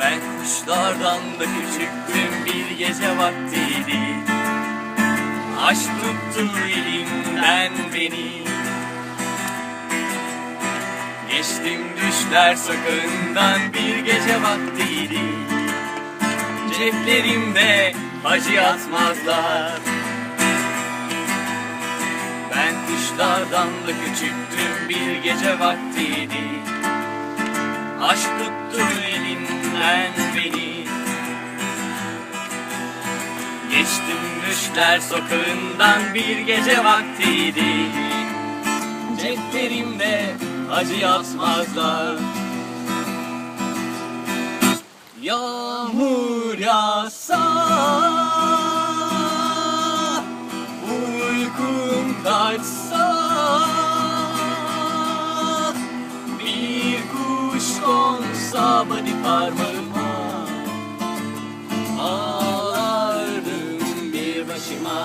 Ben kuşlardan da küçüktüm bir gece vaktiydi. Aşk tuttu elimden beni. Geçtim düşler sokağından bir gece vaktiydi. Ceplerimde acı atmazlar. Ben kuşlardan da küçüktüm bir gece vaktiydi. Aşk tuttu elimden beni. Geçtim düşler sokağından bir gece vaktiydi. Ceplerimde acı yatmazlar. Yağmur yağsa Uykum kaçsa parmağıma Ağlardım bir başıma.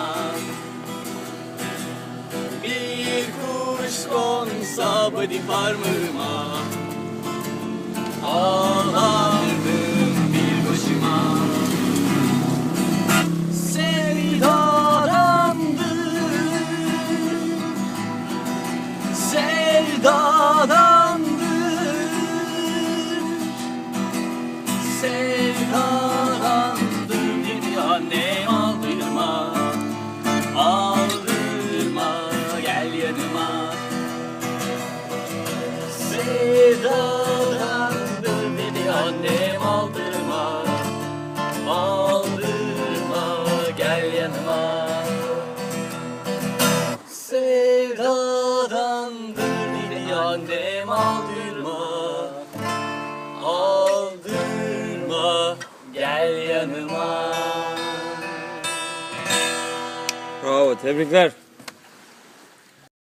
Bir kuş konsa body parmağıma Ağlardım bir başıma. Sevdadandır. Sevdadandır annem aldırma Aldırma gel yanıma Sevdadandır dedi annem aldırma Aldırma gel yanıma Bravo, tebrikler.